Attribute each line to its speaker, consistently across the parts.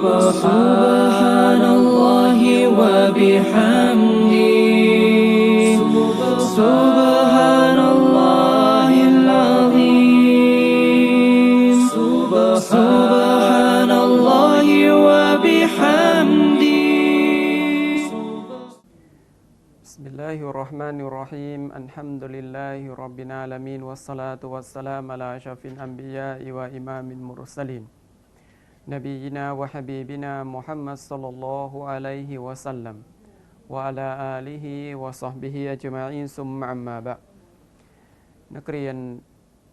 Speaker 1: سبحان الله وبحمده. سبحان الله العظيم. سبحان الله وبحمده.
Speaker 2: بسم الله الرحمن الرحيم. الحمد لله رب العالمين والصلاة والسلام على أشرف الأنبياء وإمام المرسلين. نبينا وحبيبنا محمد صلى الله عليه وسلم وعلى آله وصحبه أجمعين ثم أما بعد นักเรียน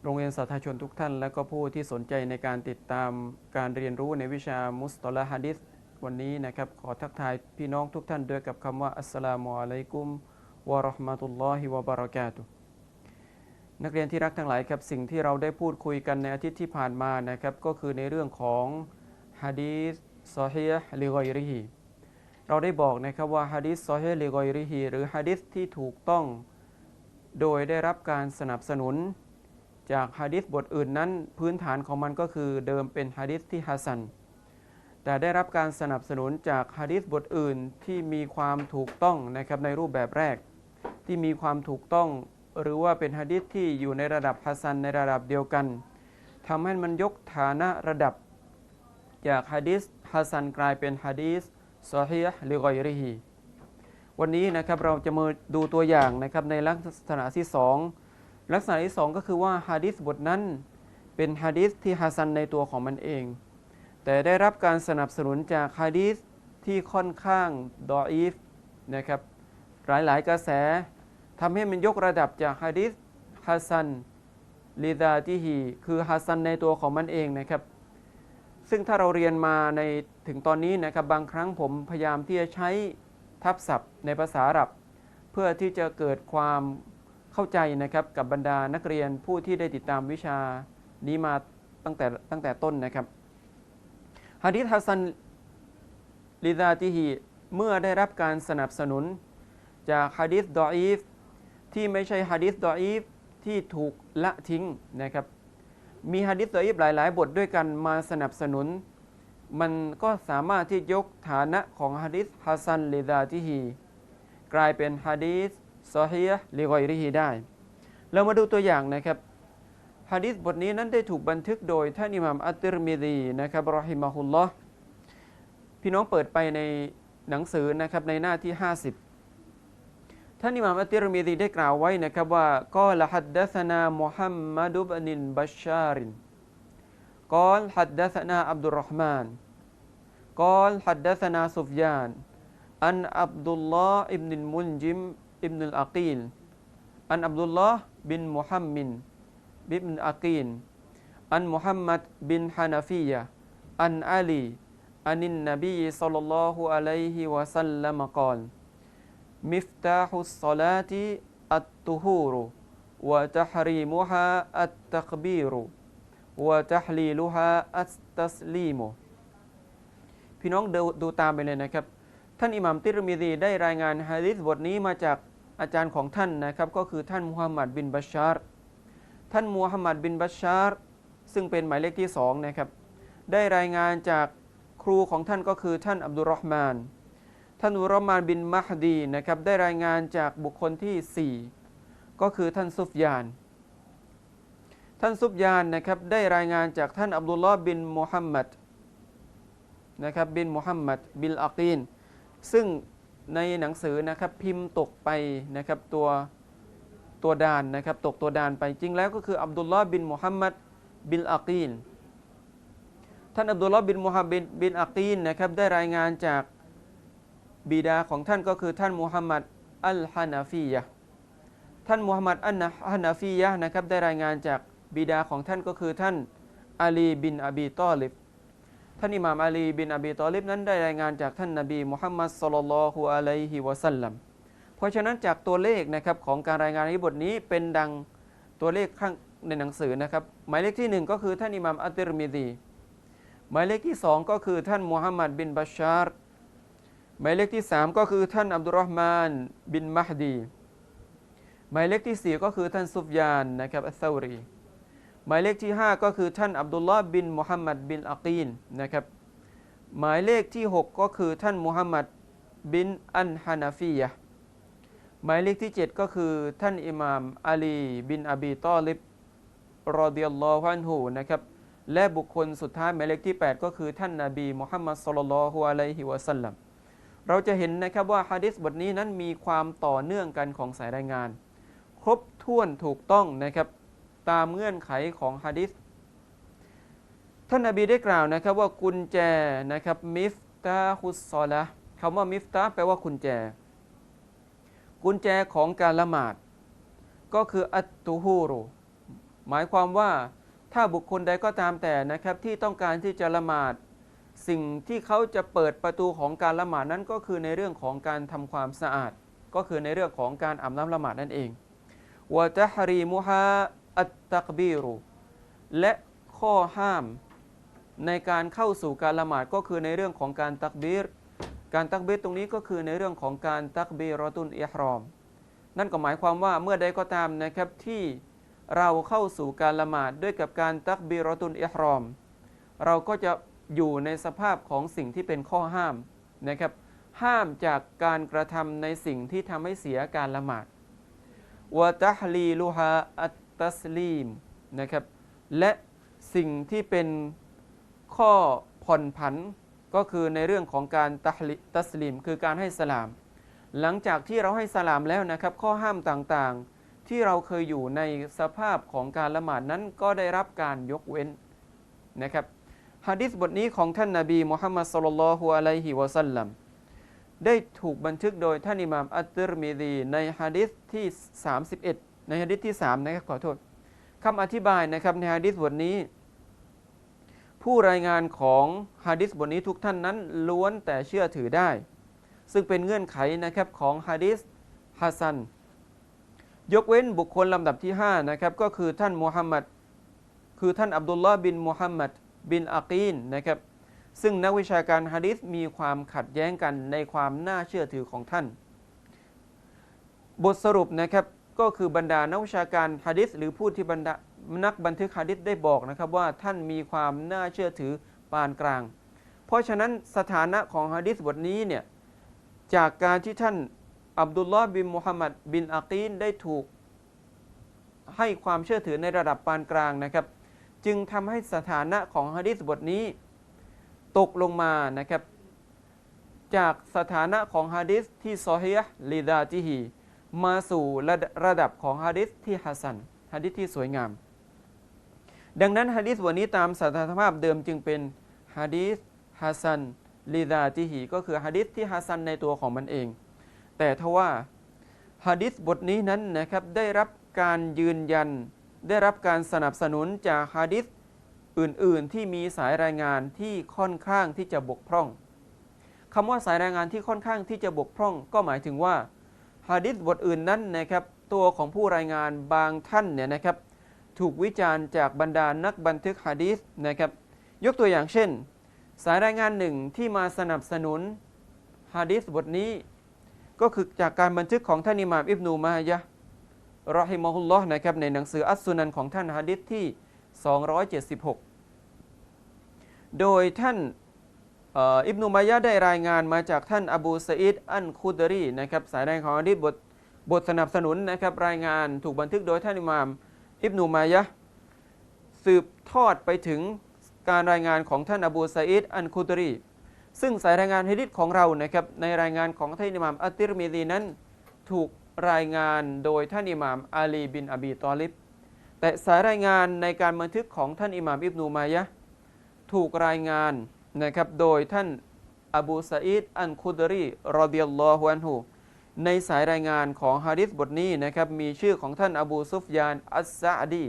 Speaker 2: โรงเรียนสาธารณชนทุกท่าน และก็ผู้ที่สนใจในการติดตามการเรียนรู้ในวิชามุสตอลาฮะดิษวันนี้นะครับ ขอทักทายพี่น้องทุกท่านด้วยกับคำว่า อัสสลามุอะลัยกุม วะเราะห์มะตุลลอฮิวะบะเราะกาตุฮ์นักเรียนที่รักทั้งหลายครับ สิ่งที่เราได้พูดคุยกันในอาทิตย์ที่ผ่านมานะครับ ก็คือในเรื่องของ ฮะดีษซอฮีลิกอยริฮีเราได้บอกนะครับว่าฮะดีษซอฮีลิกอยริฮีหรือฮะดีษที่ถูกต้อง โดยได้รับการสนับสนุน จากฮะดิษบทอื่นนั้น พื้นฐานของมันก็คือเดิมเป็นฮะดิษที่ฮัสซัน แต่ได้รับการสนับสนุนจากฮะดิษบทอื่นที่มีความถูกต้องนะครับในรูปแบบแรก ที่มีความถูกต้อง หรือว่าเป็นฮะดิษที่อยู่ในระดับฮัสซันในระดับเดียวกันทำให้มันยกฐานะระดับ จากฮะดิษฮัสซันกลายเป็นฮะดิษซอฮีฮ์ลิกอยริฮีวันนี้นะครับเราจะมาดูตัวอย่างนะครับในลักษณะที่สองลักษณะที่สองก็คือว่าฮะดิษบทนั้นเป็นฮะดิษที่ฮัสซันในตัวของมันเอง แต่ได้รับการสนับสนุนจากฮะดิษที่ค่อนข้างดออีฟนะครับหลายๆ กระแสทำให้มันยกระดับจากฮะดิษฮัสซันลิดาติฮีคือฮัสซันในตัวของมันเองนะครับ ซึ่งถ้าเราเรียนมาในถึงตอนนี้นะครับบางครั้งผมพยายามที่จะใช้ทับศัพท์ในภาษาอาหรับ เพื่อที่จะเกิดความเข้าใจนะครับกับบรรดานักเรียนผู้ที่ได้ติดตามวิชานี้มาตั้งแต่ตั้งแต่ต้นนะครับฮะดิษฮัสซันลิดาติฮีเมื่อได้รับการสนับสนุน จากฮะดิษดออีฟที่ไม่ใช่ฮะดิษดออีฟที่ถูกละทิ้งนะครับ มีฮะดิษดออีฟหลายๆ บทด้วยกันมาสนับสนุน มันก็สามารถที่ยกฐานะของฮะดิษฮัสซันลิดาติฮีกลายเป็นฮะดิษซอฮีฮ์ลิกอยริฮีได้ เรามาดูตัวอย่างนะครับฮะดิษบทนี้นั้นได้ถูกบันทึกโดยท่านอิหม่ามอัตติรมิดีนะครับรอฮิมะฮุลลอฮ์พี่น้องเปิดไปในหนังสือนะครับในหน้าที่ 50 ท่านอิหม่ามอัติรมีดีได้กล่าวไว้นะครับว่าก็ละฮัดดัสนามุฮัมมัดุบนินบัชชารินกอลฮัดดัสนาอับดุลรห์มานกอลฮัดดัสนาซุฟยานอันอับดุลลอฮ์อิบนุลมุนจิมอิบนุลอากีลอันอับดุลลอฮ์บินมุฮัมมินบิบนอากีนอันมุฮัมมัดบินฮานาฟียะอันอาลีอันนบีสัลลัลลอฮุอะลัยฮิวะสัลลัมกอล มิฟตามไปเลยนะครับ ท่านอิหม่ามติรมิซีได้รายงานฮะดิษบทนี้มาจากอาจารย์ของท่านนะครับ ก็คือท่านมุฮัมหมัดบินบัชชาร์ท่านมุฮัมหมัดบินบัชชาร์ซึ่งเป็นหมายเลขที่สองนะครับ ได้รายงานจากครูของท่านก็คือท่านอับดุลรอฮ์มาน ท่านอับดุลรอฮ์มานบินมหดีนะครับได้รายงานจากบุคคลที่ 4 ก็คือท่านซุฟยาน ท่านซุบยานนะครับได้รายงานจากท่านอับดุลลอฮ์บินมุฮัมมัดนะครับบินมุฮัมมัดบินอักีนซึ่งในหนังสือนะครับพิมพ์ตกไปนะครับตัวตัวดานนะครับตกตัวดานไปจริงแล้วก็คืออับดุลลอฮ์บินมุฮัมมัดบินอักีนท่านอับดุลลอฮ์บินมุฮัมมัดบินอักีนนะครับได้รายงานจาก บิดาของท่านก็คือท่านมุฮัมหมัดอัลฮานาฟียะท่านมุฮัมหมัดอัลฮานาฟียะนะครับได้รายงานจากบิดาของท่านก็คือท่านอาลีบินอบีตอลิบท่านอิหม่ามอาลีบินอบีตอลิบนั้นได้รายงานจากท่านนบีมุฮัมมัดสลลัลฮุอะลัยฮิวะสัลลัมเพราะฉะนั้นจากตัวเลขนะครับของการรายงานในบทนี้เป็นดังตัวเลขข้างในหนังสือนะครับหมายเลขที่หนึ่งก็คือท่านอิหม่ามอัติรมิดีหมายเลขที่สองก็คือท่านมุฮัมมัดบินบัชชาร์ หมายเลขที่สามก็คือท่านอับดุลรอฮ์มานบินมหดีหมายเลขที่สี่ก็คือท่านซุฟยานนะครับอัสซารีหมายเลขที่ 5 ก็คือท่านอับดุลลอฮ์บินมุฮัมมัดบินอักีนนะครับหมายเลขที่ 6 ก็คือท่านมุฮัมมัดบินอันฮานาฟียะหมายเลขที่ 7 ก็คือท่านอิหม่ามอาลีบินอบีตอลิบรอดิยัลลอฮุอันฮูนะครับและบุคคลสุดท้ายหมายเลขที่ 8 ก็คือท่านนาบีมุฮัมมัดสุลลัลฮุอะลัยฮิวะสัลลัม เราจะเห็นนะครับว่าฮะดิษบทนี้นั้นมีความต่อเนื่องกันของสายรายงาน ครบถ้วนถูกต้องนะครับตามเงื่อนไขของฮะดิษท่านนาบีได้กล่าวนะครับว่ากุญแจนะครับมิฟตาฮุสซอละคำว่ามิฟตาแปลว่ากุญแจ กุญแจของการละหมาด ก็คืออัตตูฮูรุหมายความว่าถ้าบุคคลใดก็ตามแต่นะครับที่ต้องการที่จะละหมาด สิ่งที่เขาจะเปิดประตูของการละหมาดนั้นก็คือในเรื่องของการทำความสะอาด ก็คือในเรื่องของการอาบน้ำละหมาดนั่นเองวะตะฮรีมุฮาอัตตักบีรุและข้อห้ามในการเข้าสู่การละหมาดก็คือในเรื่องของการตักบีรการตักบีรตรงนี้ก็คือในเรื่องของการตักบีรอตุนอิฮรอม นั่นก็หมายความว่าเมื่อใดก็ตามนะครับที่เราเข้าสู่การละหมาดด้วยกับการตักบีรอตุนอิฮรอม เราก็จะ อยู่ในสภาพของสิ่งที่เป็นข้อห้ามนะครับ ห้ามจากการกระทำในสิ่งที่ทำให้เสียการละหมาดวะตะฮลีลูฮาอัตตัสลีมนะครับ และสิ่งที่เป็นข้อผ่อนผันก็คือในเรื่องของการตัฮลิตัสลีมคือการให้สลาม หลังจากที่เราให้สลามแล้วนะครับ ข้อห้ามต่างๆ ที่เราเคยอยู่ในสภาพของการละหมาดนั้นก็ได้รับการยกเว้นนะครับ ฮะดิษบทนี้ของท่านนาบีมุฮัมมัดสุลลัลลอฮุอะลัยฮิวะสัลลัมได้ถูกบันทึกโดยท่านอิหม่ามอัตติรมิดีในฮะดิษที่ 31 ในฮะดิษที่ 3 นะครับขอโทษคำอธิบายนะครับในฮะดิษบทนี้ ผู้รายงานของฮะดิษบทนี้ทุกท่านนั้นล้วนแต่เชื่อถือได้ ซึ่งเป็นเงื่อนไขนะครับของฮะดิษฮัสซัน ยกเว้นบุคคลลำดับที่ 5 นะครับ ก็คือท่านมุฮัมหมัดคือท่านอับดุลลอฮ์บินมุฮัมหมัด บินอากีนนะครับซึ่งนักวิชาการฮะดิษมีความขัดแย้งกันในความน่าเชื่อถือของท่าน บทสรุปนะครับก็คือบรรดานักวิชาการฮะดิษหรือผู้ที่บรรดานักบันทึกฮะดิษได้บอกนะครับว่าท่านมีความน่าเชื่อถือปานกลาง เพราะฉะนั้นสถานะของฮะดิษบทนี้เนี่ยจากการที่ท่านอับดุลลอฮ์บินมุฮัมมัดบินอากีนได้ถูกให้ความเชื่อถือในระดับปานกลางนะครับ จึงทำให้สถานะของฮะดิษบทนี้ ตกลงมานะครับ จากสถานะของฮะดิษที่ซอฮีฮ์ลีดาจิฮีมาสู่ระระดับของฮะดิษที่ฮัสซันฮะดิษที่สวยงาม ดังนั้นฮะดิษบทนี้ตามสถานภาพเดิมจึงเป็นฮะดิษฮัสซันลีดาจิฮีก็คือฮะดิษที่ฮัสซันในตัวของมันเอง แต่ทว่าฮะดิษบทนี้นั้นนะครับได้รับการยืนยัน ได้รับการสนับสนุนจากฮะดิษอื่นๆ ที่มีสายรายงานที่ค่อนข้างที่จะบกพร่องคำว่าสายรายงานที่ค่อนข้างที่จะบกพร่อง ก็หมายถึงว่าฮะดิษบทอื่นนั้นนะครับตัวของผู้รายงานบางท่านเนี่ยนะครับถูกวิจารณ์จากบรรดานักบันทึกฮะดีษนะครับยกตัวอย่างเช่น สายรายงานหนึ่งที่มาสนับสนุนฮะดีษบทนี้ ก็คือจากการบันทึกของท่านอิหม่ามอิบนูมายะ รอฮิมะฮุลลอฮ์นะครับในหนังสืออัสซุนันของท่านฮะดิษที่ 276 โดยท่านอิบนุมายะได้รายงานมาจากท่านอบูซอิดอันคุดรีนะครับสายรายงานของฮะดิษบทบทสนับสนุนนะครับรายงานถูกบันทึกโดยท่านอิหมามอิบนุมายะสืบทอดไปถึงการรายงานของท่านอบูซอิดอันคุดรีซึ่งสายรายงานฮะดิษของเรานะครับในรายงานของท่านอิหมามอัติรมิซีนั้นถูก รายงานโดยท่านอิหม่ามอาลีบินอบีตอลิบ แต่สายรายงานในการบันทึกของท่านอิหม่ามอิบนูมายะถูกรายงานนะครับโดยท่านอบูซาอิดอันคุดรีรอดิยัลลอฮุอันฮูในสายรายงานของฮะดิษบทนี้นะครับมีชื่อของท่านอบูซุฟยานอัสซาอดี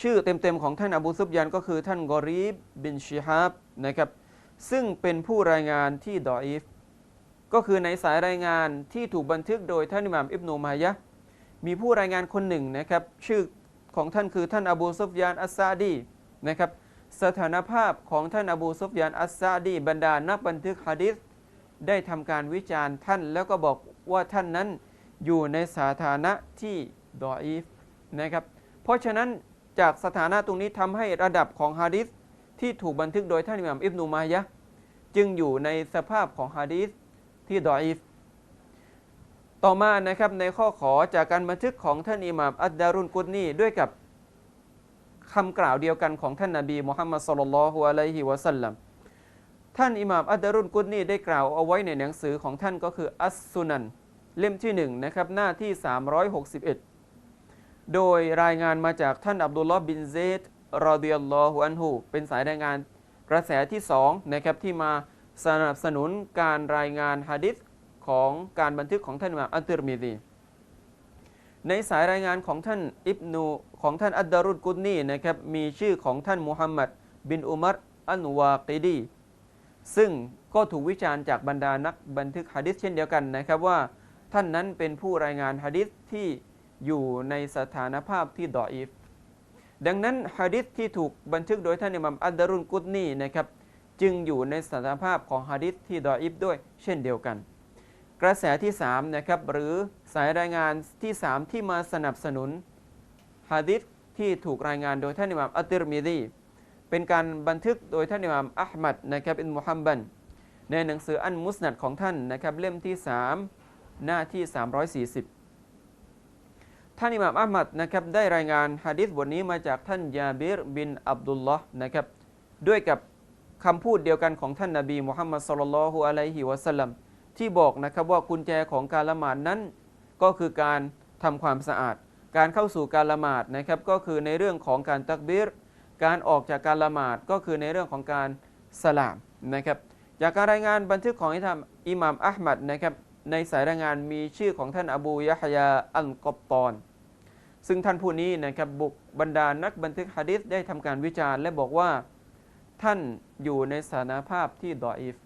Speaker 2: ชื่อเต็มๆของท่านอบูซุฟยานก็คือท่านกอรีบบินชิฮาบนะครับซึ่งเป็นผู้รายงานที่ดออีฟ ก็คือในสายรายงานที่ถูกบันทึกโดยท่านอิหม่ามอิบนูมายะมีผู้รายงานคนหนึ่งนะครับ ชื่อของท่านคือท่านอบูซุฟยานอัสซาดีนะครับ สถานภาพของท่านอบูซุฟยานอัสซาดีบรรดานักบันทึกฮะดิษได้ทำการวิจารณ์ท่านแล้วก็บอกว่าท่านนั้นอยู่ในสถานะที่ดออีฟนะครับ เพราะฉะนั้นจากสถานะตรงนี้ทำให้ระดับของฮะดิษที่ถูกบันทึกโดยท่านอิหม่ามอิบนุมายะจึงอยู่ในสภาพของฮะดีษ ที่ดออีฟต่อมานะครับในข้อขอจากการบันทึกของท่านอิหม่ามอัดดารุนกุดนีด้วยกับคำกล่าวเดียวกันของท่านนบีมุฮัมมัดสุลลัลฮุอะลัยฮิวะสัลลัมท่านอิหม่ามอัดดารุนกุดนีได้กล่าวเอาไว้ในหนังสือของท่านก็คืออัสซุนันเล่มที่หนึ่งนะครับหน้าที่ 361 โดยรายงานมาจากท่านอับดุลลอฮ์บินเซดรอดิยัลลอฮุอันฮูเป็นสายรายงานกระแสที่สองนะครับที่มา สนับสนุนการรายงานฮะดิษของการบันทึกของท่านมาอัตติรมิซีในสายรายงานของท่านอิบนูของท่านอัดดารุดกุดนีนะครับมีชื่อของท่านมุฮัมมัดบินอุมัรอันวากิดีซึ่งก็ถูกวิจารณ์จากบรรดานักบันทึกฮะดิษเช่นเดียวกันนะครับว่าท่านนั้นเป็นผู้รายงานฮะดิษที่อยู่ในสถานภาพที่ดออีฟดังนั้นฮะดิษที่ถูกบันทึกโดยท่านอิมัมอัดดารุนกุดนีนะครับ จึงอยู่ในสถานภาพของฮะดิษที่ดออีฟด้วยเช่นเดียวกัน กระแสที่3นะครับหรือสายรายงานที่ 3 ที่มาสนับสนุนฮะดิษที่ถูกรายงานโดยท่านอิหมัมอัติรมิดีเป็นการบันทึกโดยท่านอิหมัมอัลมัดนะครับอินมุฮัมบันในหนังสืออันมุสนัดของท่านนะครับเล่มที่ 3 หน้าที่ 340 ท่านอิหม่ามอัลมัดนะครับได้รายงานฮะดิษบทนี้มาจากท่านยาบิรบินอับดุลลอฮ์นะครับด้วยกับ คำพูดเดียวกันของท่านนบีมุฮัมมัดสุลลัลฮุอะลัยฮิวะสัลลัมที่บอกนะครับว่ากุญแจของการละหมาดนั้น ก็คือการทำความสะอาด การเข้าสู่การละหมาดนะครับก็คือในเรื่องของการตักบิรการออกจากการละหมาดก็คือในเรื่องของการสลามนะครับ จากการรายงานบันทึกของอิมอิหม่ามอัลมัดนะครับในสายรายงานมีชื่อของท่านอบูยะฮยาอัลกอบตอน ซึ่งท่านผู้นี้นะครับบุกบรรดานักบันทึกฮะดิษได้ทำการวิจารณ์และบอกว่า ท่านอยู่ในสถานภาพที่ดออีฟ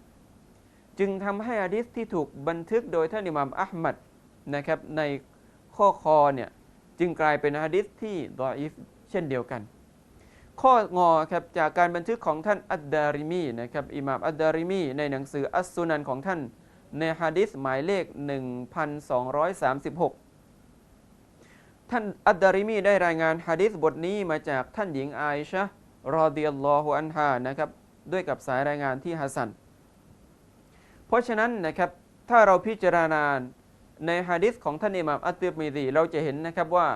Speaker 2: จึงทำให้ฮะดิษที่ถูกบันทึกโดยท่านอิหม่ามอัลมัดนะครับในข้อคอเนี่ยจึงกลายเป็นฮะดิษที่ดออีฟเช่นเดียวกัน ข้องอครับจากการบันทึกของท่านอัดดาริมีนะครับอิหม่ามอัดดาริมีในหนังสืออัสซุนันของท่านในฮะดิษหมายเลข 1236ท่านอัดดาริมีได้รายงานฮะดิษบทนี้มาจากท่านหญิงไอชะ รอดิยัลลอฮุอันฮานะครับด้วยกับสายรายงานที่ฮัสซัน เพราะฉะนั้นนะครับถ้าเราพิจารณาในฮะดิษของท่านอิหม่ามอัตติรมิซีเราจะเห็นนะครับว่า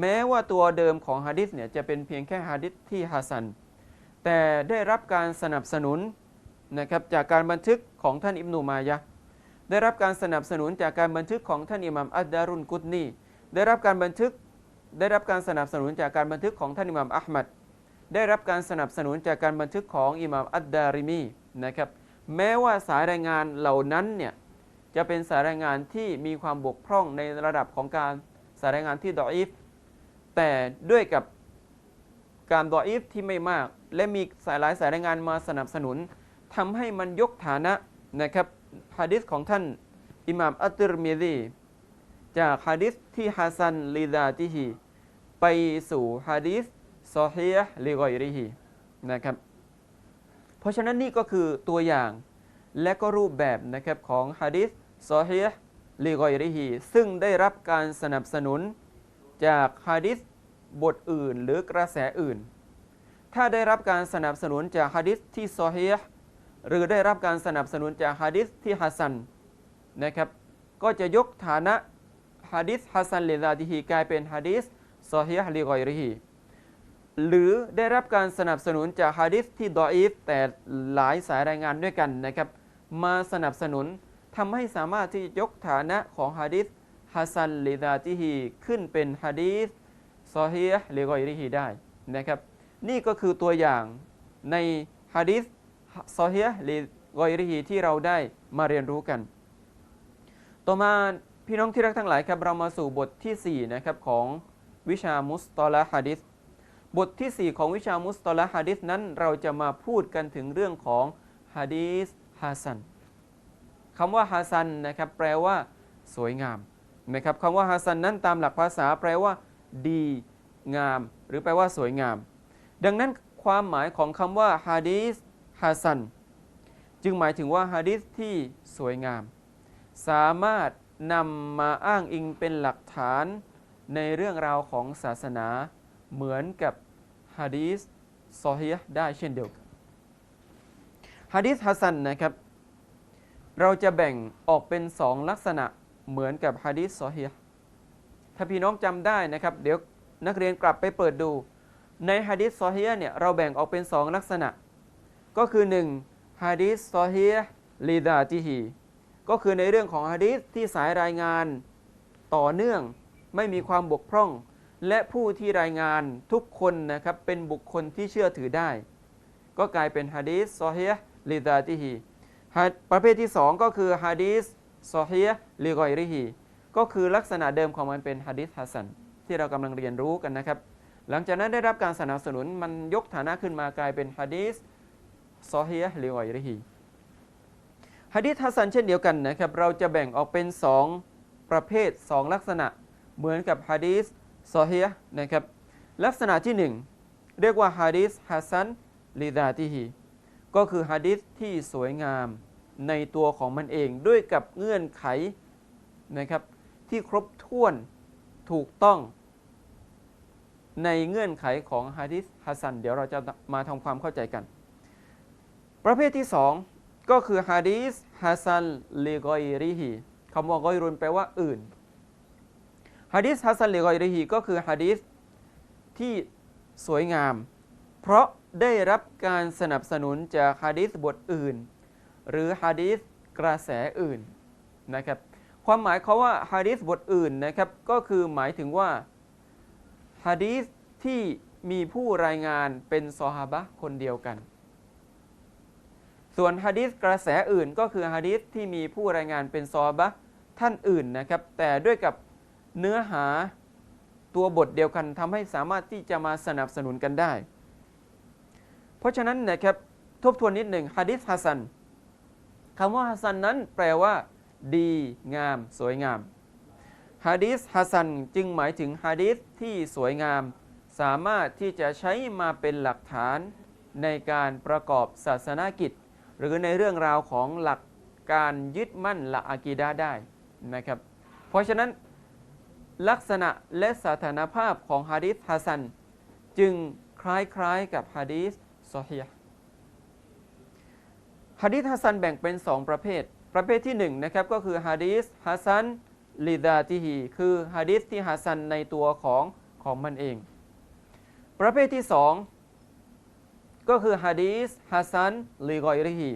Speaker 2: แม้ว่าตัวเดิมของฮะดิษเนี่ยจะเป็นเพียงแค่ฮะดิษที่ฮัสซัน แต่ได้รับการสนับสนุนนะครับจากการบันทึกของท่านอิบนุมายะได้รับการสนับสนุนจากการบันทึกของท่านอิหม่ามอัดดารุนกุดนีได้รับการบันทึกได้รับการสนับสนุนจากการบันทึกของท่านอิหม่ามอัลมัด ได้รับการสนับสนุนจากการบันทึกของอิหม่ามอัดดาริมีนะครับแม้ว่าสายรายงานเหล่านั้นเนี่ยจะเป็นสายรายงานที่มีความบกพร่องในระดับของการสายรายงานที่ดออีฟแต่ด้วยกับการดออีฟที่ไม่มาก และมีสายหลายสายรายงานมาสนับสนุนทำให้มันยกฐานะนะครับฮะดิษของท่านอิหม่ามอัตติรมิซีจากฮะดิษที่ฮัสซันลิดาติฮีไปสู่ฮะดิษ ซอฮีห์ลิกอยริฮีนะครับ เพราะฉะนั้นนี่ก็คือตัวอย่างและก็รูปแบบนะครับของฮะดิษซอฮีห์ลิกอยริฮีซึ่งได้รับการสนับสนุนจากฮะดิษบทอื่นหรือกระแสอื่น ถ้าได้รับการสนับสนุนจากฮะดิษที่ซอฮีห์หรือได้รับการสนับสนุนจากฮะดิษที่ฮัสซันนะครับ ก็จะยกฐานะฮะดิษฮัสซันเลซาติฮีกลายเป็นฮะดิษซอฮีฮ์ลิกอยริฮี หรือได้รับการสนับสนุนจากฮะดิษที่ดออีฟแต่หลายสายรายงานด้วยกันนะครับ มาสนับสนุนทำให้สามารถที่ยกฐานะของฮะดิษฮัสซันลิซาติฮีขึ้นเป็นฮะดิษซอฮีฮ์ลิกอยริฮีได้นะครับ นี่ก็คือตัวอย่างในฮะดิษซอฮีฮ์ลิกอยริฮีที่เราได้มาเรียนรู้กัน ต่อมาพี่น้องที่รักทั้งหลายครับเรามาสู่บทที่ 4 นะครับของวิชามุสตอลาฮะดิษ บทที่ 4 ของวิชามุสตอลาฮะดิษนั้นเราจะมาพูดกันถึงเรื่องของฮะดีษฮัสซันคำว่าฮัสซันนะครับแปลว่า สวยงามนะครับคำว่าฮัสซันนั้นตามหลักภาษาแปลว่า ดีงาม หรือแปลว่าสวยงาม ดังนั้นความหมายของคำว่าฮะดีษฮัสซันจึงหมายถึงว่าฮะดิษที่สวยงาม สามารถนำมาอ้างอิงเป็นหลักฐานในเรื่องราวของศาสนา เหมือนกับฮะดีษซอฮีห์ได้เช่นเดียวกันฮะดิษฮัสซันนะครับ เราจะแบ่งออกเป็นสองลักษณะเหมือนกับฮะดิษซอฮีฮ์ถ้าพี่น้องจำได้นะครับ เดี๋ยวนักเรียนกลับไปเปิดดู ในฮะดิษซอฮีฮ์เนี่ยเราแบ่งออกเป็นสองลักษณะ ก็คือหนึ่งฮะดิษซอฮีฮ์ลีดาติฮีก็คือในเรื่องของฮะดิษที่สายรายงานต่อเนื่องไม่มีความบกพร่อง และผู้ที่รายงานทุกคนนะครับเป็นบุคคลที่เชื่อถือได้ ก็กลายเป็นฮะดีษซอฮีฮ์ลิดาติฮีประเภทที่ 2 ก็คือฮะดีษซอฮีฮ์ลิกอยริฮีก็คือลักษณะเดิมของมันเป็นฮะดีษฮัสซันที่เรากำลังเรียนรู้กันนะครับ หลังจากนั้นได้รับการสนับสนุนมันยกฐานะขึ้นมากลายเป็นฮะดีษซอฮีฮ์ลิกอยริฮีฮะดีษฮัสซันเช่นเดียวกันนะครับเราจะแบ่งออกเป็น 2 ประเภท 2 ลักษณะเหมือนกับฮะดีษ ซอฮีฮ์นะครับลักษณะที่ 1 เรียกว่าฮะดีษฮัสซันลิดาติฮีก็คือฮะดิษที่สวยงามในตัวของมันเองด้วยกับเงื่อนไขนะครับที่ครบถ้วนถูกต้อง ในเงื่อนไขของฮะดิษฮัสซันเดี๋ยวเราจะมาทำความเข้าใจกัน ประเภทที่สองก็คือฮะดิษฮัสซันลิกอยริฮีคำว่ากอยรุนแปลว่าอื่น ฮะดิษฮัสซันลิกอยริฮีก็คือฮะดิษที่สวยงาม เพราะได้รับการสนับสนุนจากฮะดีษบทอื่น หรือฮะดีษกระแสอื่นนะครับความหมายเขาว่าฮะดีษบทอื่นนะครับก็คือหมายถึงว่าฮะดีษที่มีผู้รายงานเป็นซอฮาบะคนเดียวกัน ส่วนฮะดีษกระแสอื่นก็คือฮะดีษที่มีผู้รายงานเป็นซอฮาบะท่านอื่นนะครับแต่ด้วยกับ เนื้อหาตัวบทเดียวกันทำให้สามารถที่จะมาสนับสนุนกันได้ เพราะฉะนั้นนะครับทบทวนนิดหนึ่งฮะดิษฮัสซันคำว่าฮัสซันนั้นแปลว่า ดีงาม สวยงามฮะดิษฮัสซันจึงหมายถึงฮะดิษที่สวยงาม สามารถที่จะใช้มาเป็นหลักฐานในการประกอบศาสนากิจ หรือในเรื่องราวของหลักการยึดมั่นหลักอากีดาได้นะครับ เพราะฉะนั้น ลักษณะและสถานภาพของฮะดิษฮัสซัน จึงคล้ายๆกับฮะดีษซอฮีฮ์ฮะดีษฮัสซันแบ่งเป็น 2 ประเภท ประเภทที่1นะครับก็คือฮะดีษฮัสซันลิดาติฮีคือฮะดีษที่ฮัสซันในตัวของของมันเอง ประเภทที่ 2 ก็คือฮะดีษฮัสซันลิกอยริฮี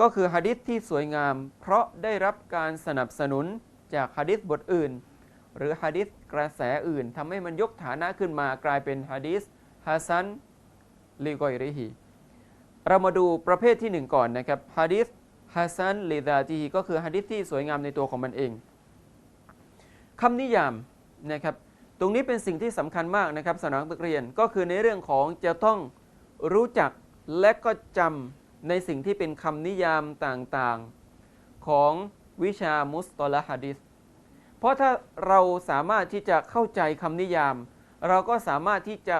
Speaker 2: ก็คือฮะดีษที่สวยงาม เพราะได้รับการสนับสนุนจากฮะดีษบทอื่น หรือฮะดีษกระแสอื่นทำให้มันยกฐานะขึ้นมากลายเป็นฮะดีษฮัสซันลีกอยริฮีเรามาดูประเภทที่หนึ่งก่อนนะครับฮะดิษฮัสซันลีดาตีฮีก็คือฮะดิษที่สวยงามในตัวของมันเองคำนิยามนะครับตรงนี้เป็นสิ่งที่สำคัญมากนะครับสำหรับนักเรียนก็คือในเรื่องของจะต้องรู้จักและก็จำในสิ่งที่เป็นคำนิยามต่างๆ ของวิชามุสตอละฮะดิษ เพราะถ้าเราสามารถที่จะเข้าใจคำนิยาม เราก็สามารถที่จะ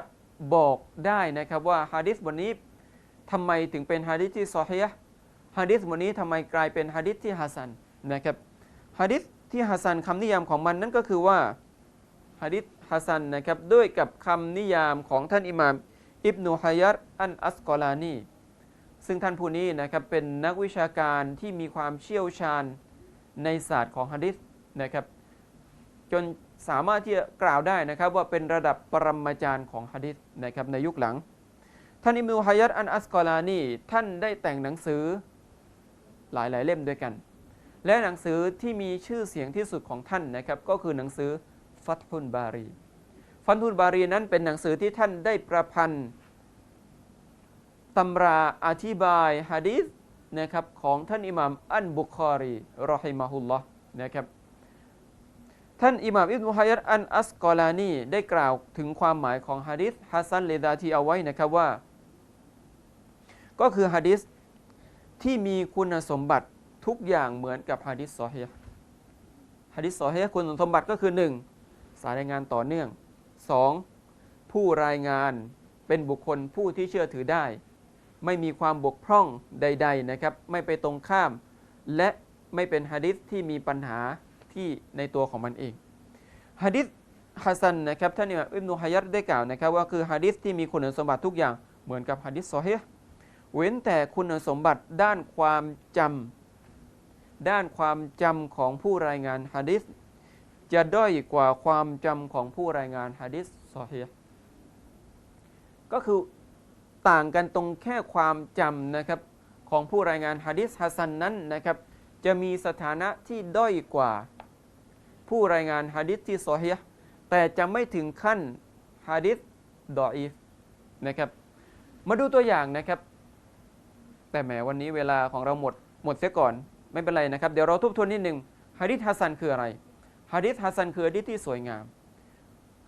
Speaker 2: บอกได้นะครับว่าฮะดิษบทนี้ทำไมถึงเป็นฮะดิษที่ซอฮีฮ์ฮะดิษบทนี้ทำไมกลายเป็นฮะดิษที่ฮัสซันนะครับฮะดิษที่ฮัสซันคำนิยามของมันนั่นก็คือว่าฮะดิษฮัสซันนะครับด้วยกับคำนิยามของท่านอิหม่ามอิบนุฮะยัรอันอัสกอลานีซึ่งท่านผู้นี้นะครับเป็นนักวิชาการที่มีความเชี่ยวชาญในศาสตร์ของฮะดิษนะครับ จนสามารถที่จะกล่าวได้นะครับว่าเป็นระดับปรมาจารย์ของฮะดิษนะครับในยุคหลัง ท่านอิมนุฮะยัดอันอัสกอลานีท่านได้แต่งหนังสือหลายหลายเล่มด้วยกัน และหนังสือที่มีชื่อเสียงที่สุดของท่านนะครับก็คือหนังสือฟัตฮุนบารีฟัตฮุนบารีนั้นเป็นหนังสือที่ท่านได้ประพันธ์ตำราอธิบายฮะดีษนะครับของท่านอิหม่ามอันบุคอรีรอฮิมะฮุลลอฮ์นะครับ ท่านอิหม่ามอิบนุฮะยัดอันอัสกอลานีได้กล่าวถึงความหมายของฮะดิษฮัสซันเลดาทีเอาไว้นะครับว่า ก็คือฮะดิษที่มีคุณสมบัติทุกอย่างเหมือนกับฮะดิษซอฮีฮ์ฮะดิษซอฮีฮ์คุณสมบัติก็คือ 1. สายรายงานต่อเนื่อง 2. ผู้รายงานเป็นบุคคลผู้ที่เชื่อถือได้ ไม่มีความบกพร่องใด ๆนะครับ ไม่ไปตรงข้าม และไม่เป็นฮะดิษที่มีปัญหา ที่ในตัวของมันเองฮะดิษฮัสซันนะครับท่านอิบนุฮะยัดได้กล่าวนะครับว่าคือฮะดิษที่มีคุณสมบัติทุกอย่างเหมือนกับฮะดิษซอฮีฮ์เว้นแต่คุณสมบัติด้านความจำด้านความจำของผู้รายงานฮะดิษจะด้อยกว่าความจำของผู้รายงานฮะดิษซอฮีฮ์ก็คือต่างกันตรงแค่ความจำนะครับของผู้รายงานฮะดิษฮัสซันนั้นนะครับจะมีสถานะที่ด้อยกว่า ผู้รายงานฮะดิษที่ซอฮีฮแต่จะไม่ถึงขั้นฮะดิษดออีฟนะครับ มาดูตัวอย่างนะครับ แต่แหมวันนี้เวลาของเราหมดหมดเสียก่อน ไม่เป็นไรนะครับ เดี๋ยวเราทบทวนนิดหนึ่งฮะดิษฮัสซันคืออะไรฮะดิษฮัสซันคือฮะดิษที่สวยงาม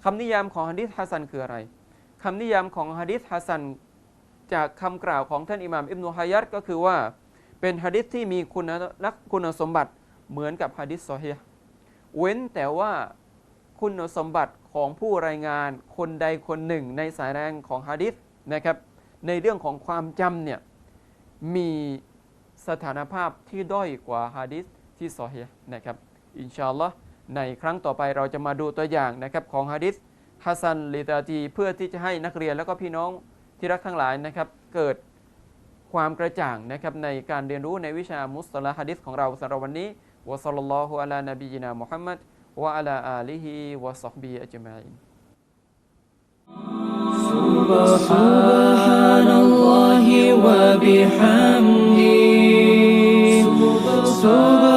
Speaker 2: คำนิยามของฮะดิษฮัสซันคืออะไรคำนิยามของฮะดิษฮัสซันจากคำกล่าวของท่านอิหม่ามอิบนุฮะยัดก็คือว่าเป็นฮะดิษที่มีคุณลักษณ์คุณสมบัติเหมือนกับฮะดิษซอฮีฮ์ เว้นแต่ว่าคุณสมบัติของผู้รายงานคนใดคนหนึ่งในสายแรงของฮะดิษนะครับ ในเรื่องของความจำเนี่ยมีสถานภาพที่ด้อยกว่าฮะดิษที่ซอฮีฮ์นะครับ อินชาอัลลอฮ์ในครั้งต่อไปเราจะมาดูตัวอย่างนะครับของฮะดิษฮัสซันลิตาตีเพื่อที่จะให้นักเรียนแล้วก็พี่น้องที่รักทั้งหลายนะครับ เกิดความกระจ่างนะครับในการเรียนรู้ในวิชามุสลาฮ์ฮะดิษของเราสำหรับวันนี้ وصلى الله على نبينا محمد وعلى آله وصحبه أجمعين.
Speaker 1: سبحان الله وبحمده. سبحان